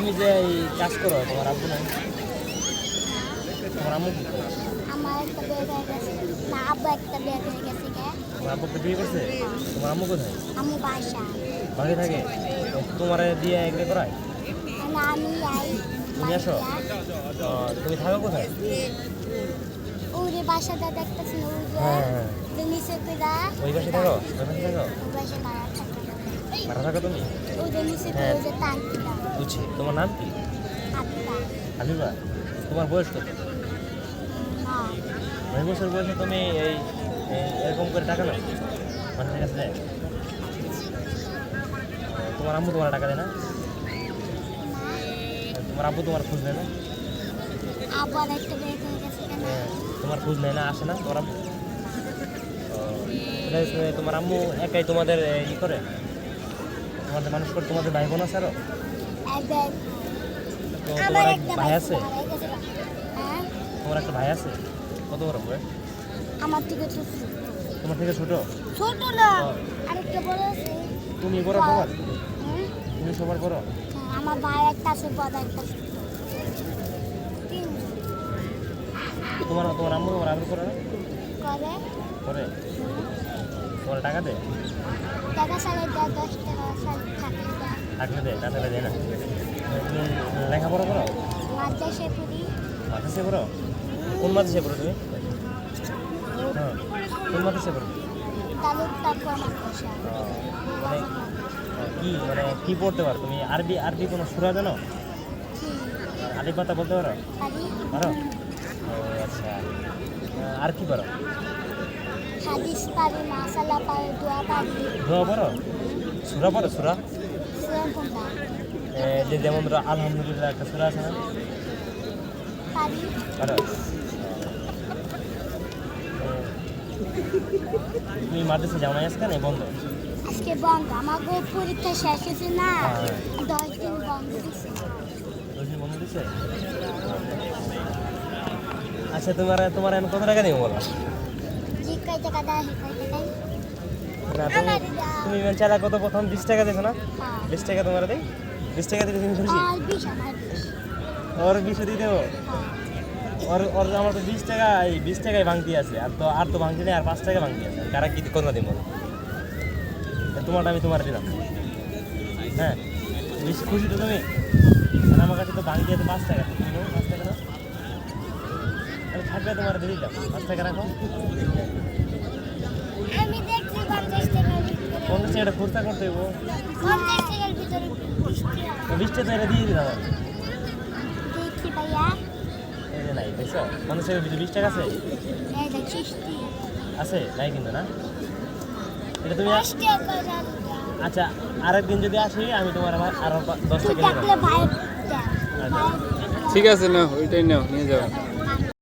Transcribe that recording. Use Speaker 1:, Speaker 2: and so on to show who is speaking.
Speaker 1: তুমি যে এই কাজ করো তোমার আব্বু নাই? তোমার আম্মু কি?
Speaker 2: আমার একটা বিয়ে হয়ে গেছে। না আব্বু একটা বিয়ে হয়ে গেছে কে
Speaker 1: তোমার আব্বু একটা বিয়ে করছে? তোমার আম্মু কোথায়?
Speaker 2: আমি বাসা।
Speaker 1: বাড়ি থাকে? তোমার দিয়ে করায়?
Speaker 2: না আমি যাই
Speaker 1: তুমি আসো। তুমি থাকো কোথায়?
Speaker 2: ওরে ওই যে
Speaker 1: হ্যাঁ হ্যাঁ
Speaker 2: যে নিচে
Speaker 1: ওই পাশে থাকো ওই পাশে থাকো।
Speaker 2: ওই পাশে মারা থাকে।
Speaker 1: ভাড়া থাকো তুমি? হ্যাঁ। বুঝছি। তোমার নাম কি? হাবিবা তোমার বয়স কত? নয় বছর বয়সে তুমি এই এরকম করে টাকা নাও? মানুষের কাছে দেয়? তোমার আম্মু তোমার টাকা দেয় না? তোমার আব্বু তোমার খোঁজ নেয় না?
Speaker 2: হয়ে
Speaker 1: তোমার খোঁজ নেয় না? আসে না তোমার আব্বু তোমার আম্মু একাই তোমাদের ই করে? তোমাদের মানুষ করে তোমাদের ভাই বোন আছে
Speaker 2: আরও?
Speaker 1: তো তোমার এক
Speaker 2: একটা
Speaker 1: ভাই আছে?
Speaker 2: হ্যাঁ?
Speaker 1: তোমার একটা ভাই আছে? কত বড় বয়স
Speaker 2: আমার থেকে ছোট।
Speaker 1: তোমার থেকে ছোট?
Speaker 2: ছোট না। আরেকটা বড় আছে।
Speaker 1: তুমি বড় সবার? তুমি সবার বড়?
Speaker 2: হ্যাঁ, আমার ভাই একটা আছে বড় একটা
Speaker 1: তোমার তোমার আম্মু তোমার আদর করে না?
Speaker 2: করে।
Speaker 1: করে? তোমার টাকা দেয়
Speaker 2: টাকা দেয় দশ টাকা সাড়ে থাকলে দেয়।
Speaker 1: থাকলে দেয় না দেয় না? তুমি লেখাপড়া করো?
Speaker 2: মাদ্রাসে
Speaker 1: পড়ো। কোন মাদ্রাসে পড়ো তুমি? হ্যাঁ কোন মাদ্রাসে। পড়ো মানে কি মানে কি পড়তে পারো? তুমি আরবি আরবি কোনো সুরা জানো? আরবি পাতা বলতে পারো?
Speaker 2: পারি?
Speaker 1: আচ্ছা। আর কি পারো?
Speaker 2: হাদিস পারি মাসালা পারি দোয়া পারি
Speaker 1: দোয়া পড়ো? সুরা পড়ো সুরা? যে যেমন ধরো আলহামদুলিল্লাহ একটা সুরা আছে না?
Speaker 2: পারি?
Speaker 1: তুমি মাদ্রাসা যাও না আজকে নেই বন্ধ?
Speaker 2: আজকে বন্ধ আমাকে পরীক্ষা শেষ হয়েছে না।
Speaker 1: হ্যাঁ।
Speaker 2: দশ দিন বন্ধ দিছে।
Speaker 1: দশ দিন বন্ধ দিচ্ছে আচ্ছা তোমার তোমার কত টাকা দিব বলো? তুমি তুমি চালা কত প্রথম বিশ টাকা দিছো না?
Speaker 2: হ্যাঁ।
Speaker 1: বিশ টাকা তোমার দেই। বিশ টাকা দিলে তুমি খুশি? ওর বিশে দিয়ে দেবো?
Speaker 2: হ্যাঁ।
Speaker 1: ওর ওর আমার তো বিশ টাকা এই বিশ টাকায় ভাঙতি আছে। আর তো আর তো ভাঙতি নেই আর পাঁচ টাকা ভাঙতি আছে। কারা কি কত দিব তোমারটা আমি তোমার দিলাম। হ্যাঁ। বেশি খুশি তো তুমি? আর আমার কাছে তো ভাঙতি আছে পাঁচ টাকা। তুমি পাঁচ টাকা আমি থাকলে তোমার দিলাম। পাঁচ টাকা রাখো।
Speaker 2: ভিতরে
Speaker 1: পঞ্চাশ করতে
Speaker 2: টাকা
Speaker 1: বিশটা তো এটা দিয়ে এই যে নাই দেখছ? টাকার ভিতরে বিশ টাকা আছে আছে? নাই কিন্তু না? এটা তুমি আচ্ছা আরেকদিন যদি আসি আমি তোমার আমার আরও দশ টাকা আচ্ছা।
Speaker 3: ঠিক আছে নাও ওইটাই নাও নিয়ে যাও।